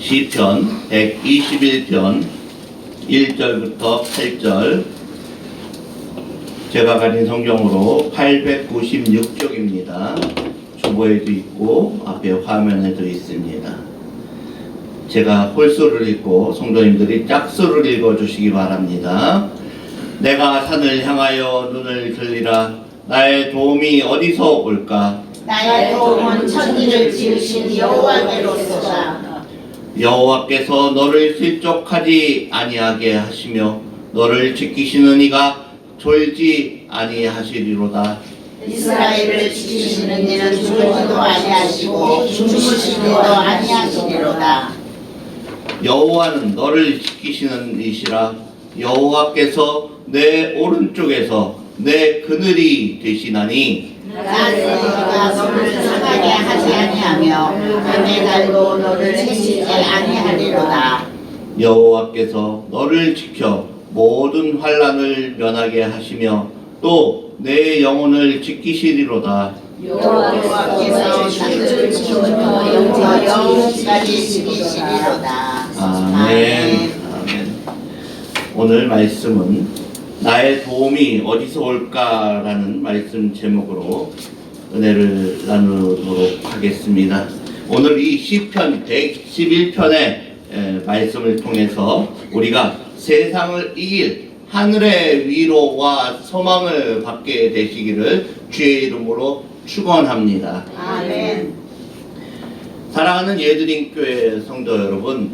시편 121편 1절부터 8절 제가 가진 성경으로 896쪽입니다. 주보에도 있고 앞에 화면에도 있습니다. 제가 홀수를 읽고 성도님들이 짝수를 읽어주시기 바랍니다. 내가 산을 향하여 눈을 들리라 나의 도움이 어디서 올까 나의 도움은 천지를 지으신 여호와께로소서 여호와께서 너를 실족하지 아니하게 하시며 너를 지키시는 이가 졸지 아니하시리로다. 이스라엘을 지키시는 이는 죽을지도 아니하시고 주무시지도 아니하시리로다. 여호와는 너를 지키시는 이시라. 여호와께서 내 오른쪽에서 내 그늘이 되시나니 나는 너를 아니하며 밤의 달도 너를 해치지 아니하리로다 여호와께서 너를 지켜 모든 환란을 면하게 하시며 또 내 영혼을 지키시리로다 여호와께서 주를 지키며 영원 영원까지 지키시리로다 아멘. 아멘. 오늘 말씀은 나의 도움이 어디서 올까라는 말씀 제목으로 은혜를 나누도록 하겠습니다. 오늘 이 시편 111편의 말씀을 통해서 우리가 세상을 이길 하늘의 위로와 소망을 받게 되시기를 주의 이름으로 축원합니다. 아멘 사랑하는 예드링교회 성도 여러분,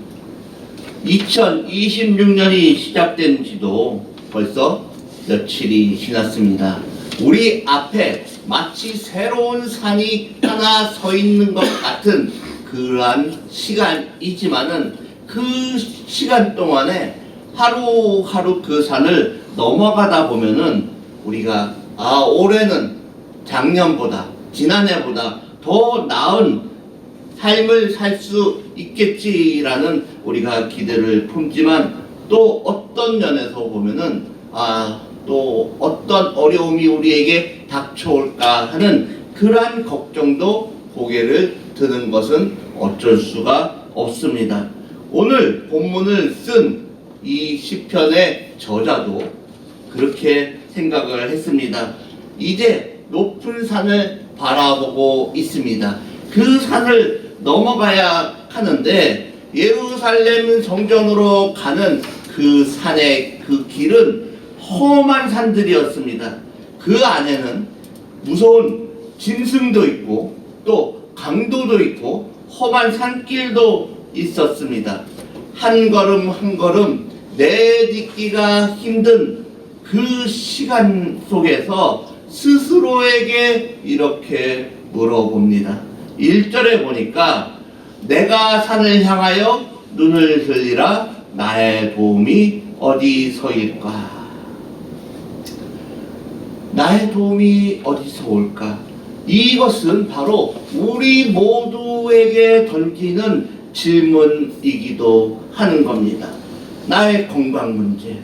2026년이 시작된 지도 벌써 며칠이 지났습니다. 우리 앞에 마치 새로운 산이 하나 서 있는 것 같은 그러한 시간이지만은 그 시간 동안에 하루하루 그 산을 넘어가다 보면은 우리가 아 올해는 작년보다 지난해보다 더 나은 삶을 살 수 있겠지라는 우리가 기대를 품지만 또 어떤 면에서 보면은 아 또 어떤 어려움이 우리에게 닥쳐올까 하는 그러한 걱정도 고개를 드는 것은 어쩔 수가 없습니다. 오늘 본문을 쓴 이 시편의 저자도 그렇게 생각을 했습니다. 이제 높은 산을 바라보고 있습니다. 그 산을 넘어가야 하는데 예루살렘 성전으로 가는 그 산의 그 길은 험한 산들이었습니다. 그 안에는 무서운 짐승도 있고 또 강도도 있고 험한 산길도 있었습니다. 한 걸음 한 걸음 내딛기가 힘든 그 시간 속에서 스스로에게 이렇게 물어봅니다. 1절에 보니까 내가 산을 향하여 눈을 들리라 나의 도움이 어디서일까? 나의 도움이 어디서 올까? 이것은 바로 우리 모두에게 던지는 질문이기도 하는 겁니다. 나의 건강 문제,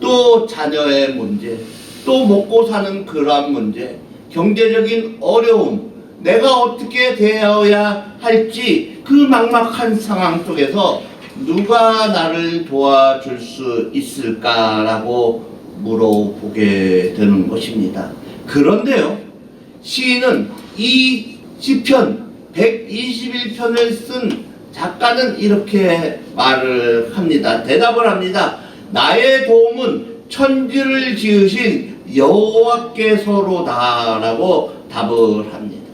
또 자녀의 문제, 또 먹고 사는 그러한 문제, 경제적인 어려움, 내가 어떻게 되어야 할지 그 막막한 상황 속에서 누가 나를 도와줄 수 있을까라고 물어보게 되는 것입니다. 그런데요, 시인은 이 시편 121편을 쓴 작가는 이렇게 말을 합니다. 대답을 합니다. 나의 도움은 천지를 지으신 여호와께서로다라고 답을 합니다.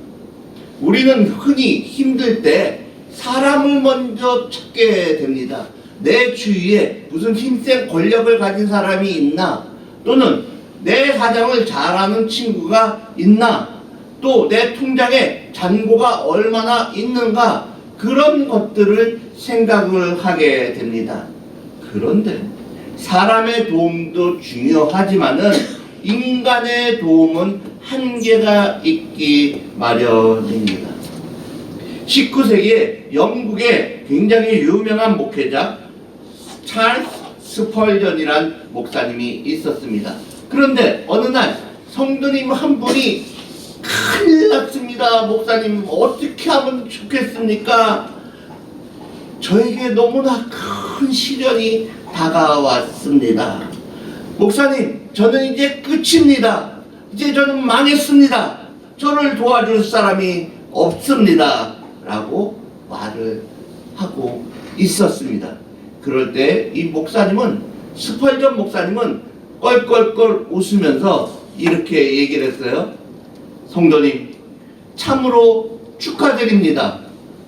우리는 흔히 힘들 때 사람을 먼저 찾게 됩니다. 내 주위에 무슨 힘센 권력을 가진 사람이 있나? 또는 내 사정을 잘 아는 친구가 있나? 또 내 통장에 잔고가 얼마나 있는가? 그런 것들을 생각을 하게 됩니다. 그런데 사람의 도움도 중요하지만은 인간의 도움은 한계가 있기 마련입니다. 19세기에 영국의 굉장히 유명한 목회자 찰스 스펄전이란 목사님이 있었습니다. 그런데 어느 날 성도님 한 분이 큰일 났습니다. 목사님 어떻게 하면 좋겠습니까? 저에게 너무나 큰 시련이 다가왔습니다. 목사님, 저는 이제 끝입니다. 이제 저는 망했습니다. 저를 도와줄 사람이 없습니다. 라고 말을 하고 있었습니다. 그럴 때 이 목사님은, 스펄전 목사님은 껄껄껄 웃으면서 이렇게 얘기를 했어요. 성도님, 참으로 축하드립니다.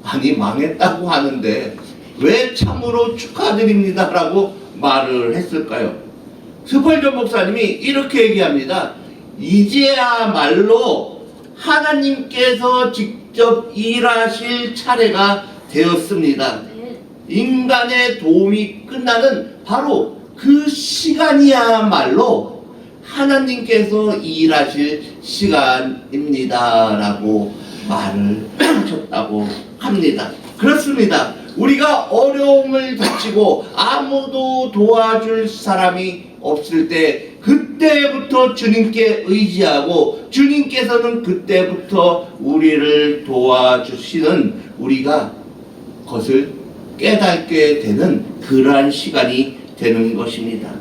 아니, 망했다고 하는데 왜 참으로 축하드립니다 라고 말을 했을까요? 스펄전 목사님이 이렇게 얘기합니다. 이제야말로 하나님께서 직접 일하실 차례가 되었습니다. 인간의 도움이 끝나는 바로 그 시간이야말로 하나님께서 일하실 시간입니다 라고 말을 하셨다고 합니다. 그렇습니다. 우리가 어려움을 닥치고 아무도 도와줄 사람이 없을 때 그때부터 주님께 의지하고 주님께서는 그때부터 우리를 도와주시는 우리가 것을 깨닫게 되는 그러한 시간이 되는 것입니다.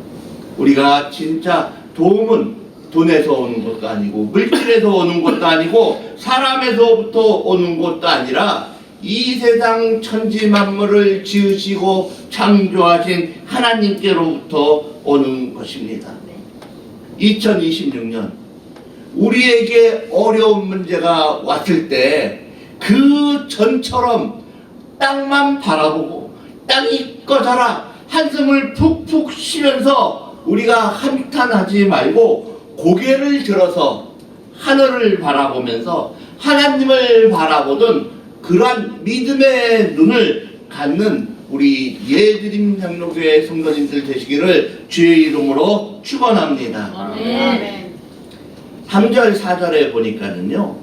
우리가 진짜 도움은 돈에서 오는 것도 아니고 물질에서 오는 것도 아니고 사람에서부터 오는 것도 아니라 이 세상 천지 만물을 지으시고 창조하신 하나님께로부터 오는 것입니다. 2026년 우리에게 어려운 문제가 왔을 때 그 전처럼 땅만 바라보고 땅이 꺼져라 한숨을 푹푹 쉬면서 우리가 한탄하지 말고 고개를 들어서 하늘을 바라보면서 하나님을 바라보던 그러한 믿음의 눈을 갖는 우리 예드림 장로교회 성도님들 되시기를 주의 이름으로 축원합니다. 아멘. 3절 4절에 보니까는요.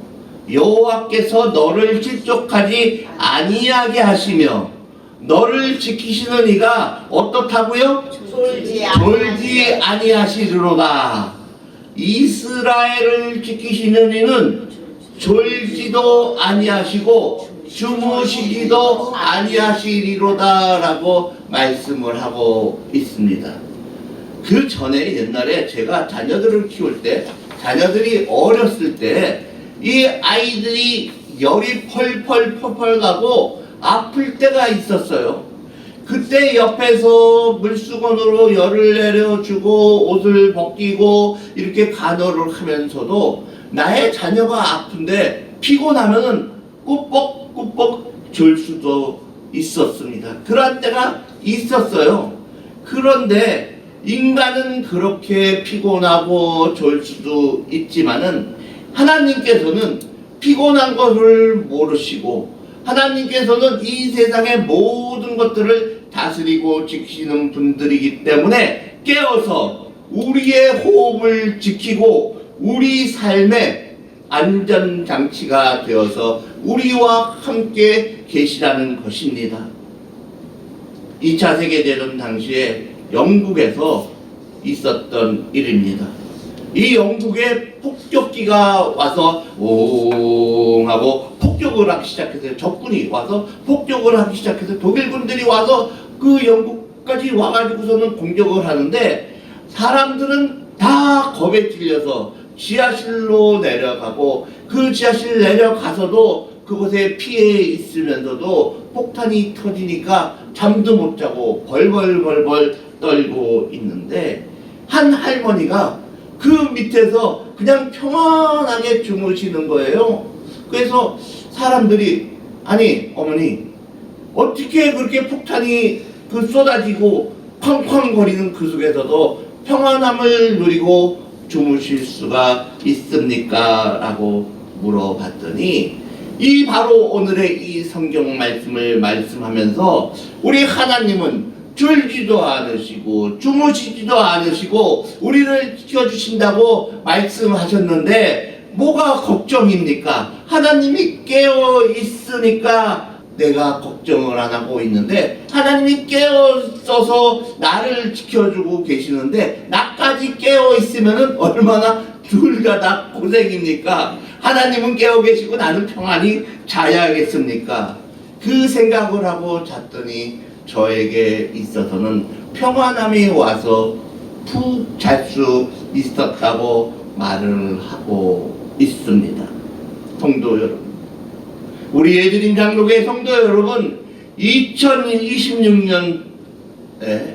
여호와께서 너를 실족하지 아니하게 하시며 너를 지키시는 이가 어떻다고요? 졸지 졸지 아니하시리로다. 이스라엘을 지키시는 이는 졸지도 아니하시고 주무시기도 아니하시리로다라고 말씀을 하고 있습니다. 그 전에 옛날에 제가 자녀들을 키울 때 자녀들이 어렸을 때 이 아이들이 열이 펄펄 펄펄 가고 아플 때가 있었어요. 그때 옆에서 물수건으로 열을 내려주고 옷을 벗기고 이렇게 간호를 하면서도 나의 자녀가 아픈데 피곤하면은 꾸벅꾸벅 졸 수도 있었습니다. 그런 때가 있었어요. 그런데 인간은 그렇게 피곤하고 졸 수도 있지만은 하나님께서는 피곤한 것을 모르시고 하나님께서는 이 세상의 모든 것들을 다스리고 지키시는 분들이기 때문에 깨어서 우리의 호흡을 지키고 우리 삶의 안전장치가 되어서 우리와 함께 계시라는 것입니다. 2차 세계대전 당시에 영국에서 있었던 일입니다. 이 영국에 폭격기가 와서 옹 하고 폭격을 하기 시작했어요. 적군이 와서 폭격을 하기 시작해서 독일군들이 와서 그 영국까지 와가지고서는 공격을 하는데 사람들은 다 겁에 질려서 지하실로 내려가고 그 지하실 내려가서도 그곳에 피해 있으면서도 폭탄이 터지니까 잠도 못 자고 벌벌벌벌 떨고 있는데 한 할머니가 그 밑에서 그냥 평안하게 주무시는 거예요. 그래서 사람들이 아니 어머니 어떻게 그렇게 폭탄이 그 쏟아지고 쾅쾅거리는 그 속에서도 평안함을 누리고 주무실 수가 있습니까? 라고 물어봤더니 이 바로 오늘의 이 성경 말씀을 말씀하면서 우리 하나님은 졸지도 않으시고 주무시지도 않으시고 우리를 지켜주신다고 말씀하셨는데 뭐가 걱정입니까? 하나님이 깨어 있으니까 내가 걱정을 안 하고 있는데 하나님이 깨어 있어서 나를 지켜주고 계시는데 나까지 깨어 있으면은 얼마나 둘다다 고생입니까? 하나님은 깨어 계시고 나는 평안히 자야겠습니까? 그 생각을 하고 잤더니 저에게 있어서는 평안함이 와서 푹 잘 수 있었다고 말을 하고 있습니다. 성도 여러분. 우리 예드린 장로교회 성도 여러분, 2026년에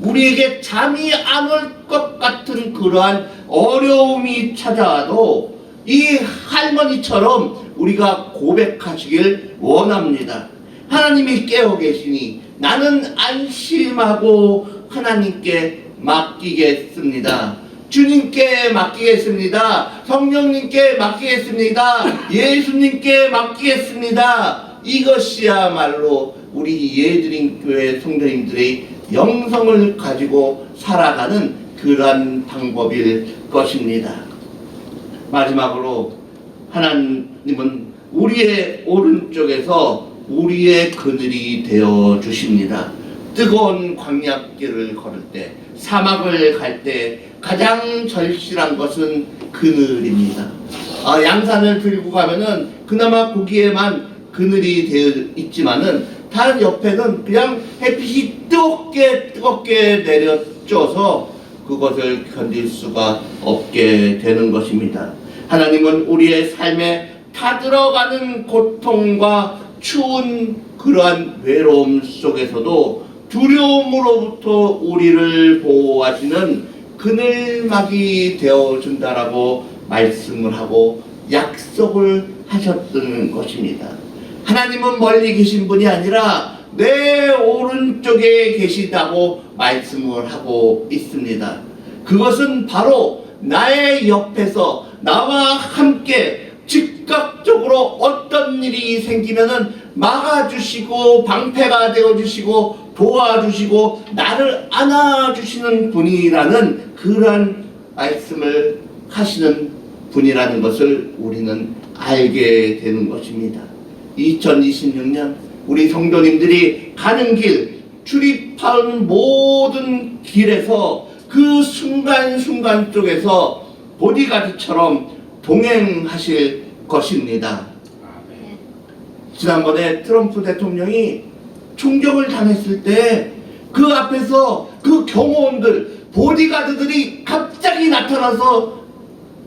우리에게 잠이 안 올 것 같은 그러한 어려움이 찾아와도 이 할머니처럼 우리가 고백하시길 원합니다. 하나님이 깨어 계시니 나는 안심하고 하나님께 맡기겠습니다. 주님께 맡기겠습니다. 성령님께 맡기겠습니다. 예수님께 맡기겠습니다. 이것이야말로 우리 예드린 교회 성도님들의 영성을 가지고 살아가는 그러한 방법일 것입니다. 마지막으로 하나님은 우리의 오른쪽에서 우리의 그늘이 되어 주십니다. 뜨거운 광야길을 걸을 때, 사막을 갈 때 가장 절실한 것은 그늘입니다. 아, 양산을 들고 가면은 그나마 거기에만 그늘이 되어 있지만은 다른 옆에는 그냥 햇빛이 뜨겁게 뜨겁게 내려쪄서 그것을 견딜 수가 없게 되는 것입니다. 하나님은 우리의 삶에 타들어가는 고통과 추운 그러한 외로움 속에서도 두려움으로부터 우리를 보호하시는 그늘막이 되어준다라고 말씀을 하고 약속을 하셨던 것입니다. 하나님은 멀리 계신 분이 아니라 내 오른쪽에 계시다고 말씀을 하고 있습니다. 그것은 바로 나의 옆에서 나와 함께 즉각적으로 어떤 일이 생기면은 막아주시고 방패가 되어주시고 도와주시고 나를 안아주시는 분이라는 그러한 말씀을 하시는 분이라는 것을 우리는 알게 되는 것입니다. 2026년 우리 성도님들이 가는 길 출입하는 모든 길에서 그 순간순간 쪽에서 보디가드처럼 동행하실 것입니다. 지난번에 트럼프 대통령이 총격을 당했을 때 그 앞에서 그 경호원들, 보디가드들이 갑자기 나타나서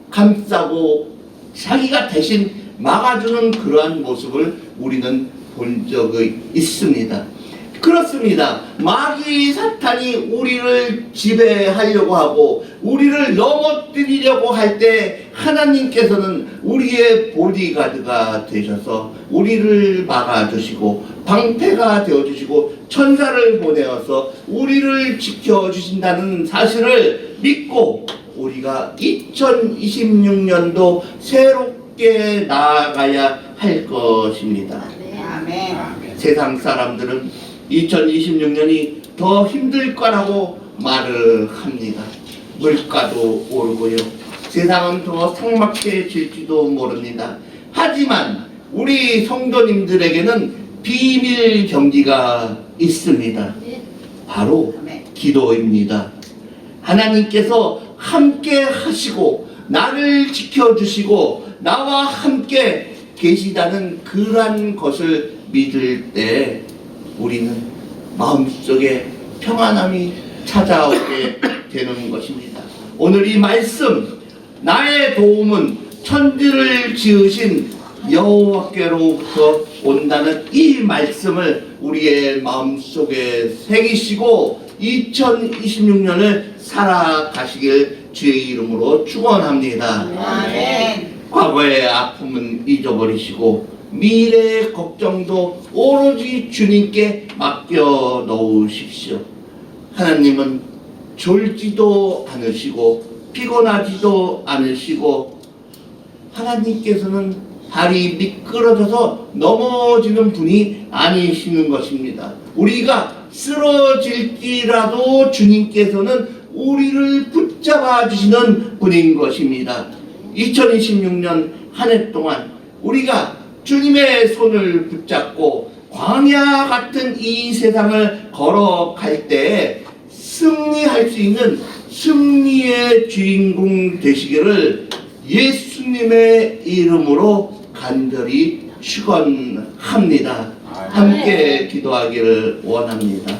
감싸고 자기가 대신 막아주는 그러한 모습을 우리는 본 적이 있습니다. 그렇습니다. 마귀 사탄이 우리를 지배하려고 하고 우리를 넘어뜨리려고 할 때 하나님께서는 우리의 보디가드가 되셔서 우리를 막아주시고 방패가 되어주시고 천사를 보내어서 우리를 지켜주신다는 사실을 믿고 우리가 2026년도 새롭게 나아가야 할 것입니다. 아멘. 세상 사람들은 2026년이 더 힘들 거라고 말을 합니다. 물가도 오르고요. 세상은 더 삭막해질지도 모릅니다. 하지만 우리 성도님들에게는 비밀 경기가 있습니다. 바로 아멘. 기도입니다. 하나님께서 함께 하시고 나를 지켜주시고 나와 함께 계시다는 그러한 것을 믿을 때 우리는 마음속에 평안함이 찾아오게 되는 것입니다. 오늘 이 말씀 나의 도움은 천지를 지으신 여호와께로부터 온다는 이 말씀을 우리의 마음속에 새기시고 2026년을 살아가시길 주의 이름으로 축원합니다. 과거의 아픔은 잊어버리시고 미래의 걱정도 오로지 주님께 맡겨 놓으십시오. 하나님은 졸지도 않으시고 피곤하지도 않으시고 하나님께서는 발이 미끄러져서 넘어지는 분이 아니시는 것입니다. 우리가 쓰러질지라도 주님께서는 우리를 붙잡아 주시는 분인 것입니다. 2026년 한 해 동안 우리가 주님의 손을 붙잡고 광야 같은 이 세상을 걸어갈 때 승리할 수 있는 승리의 주인공 되시기를 예수님의 이름으로 간절히 축원합니다. 함께 기도하기를 원합니다.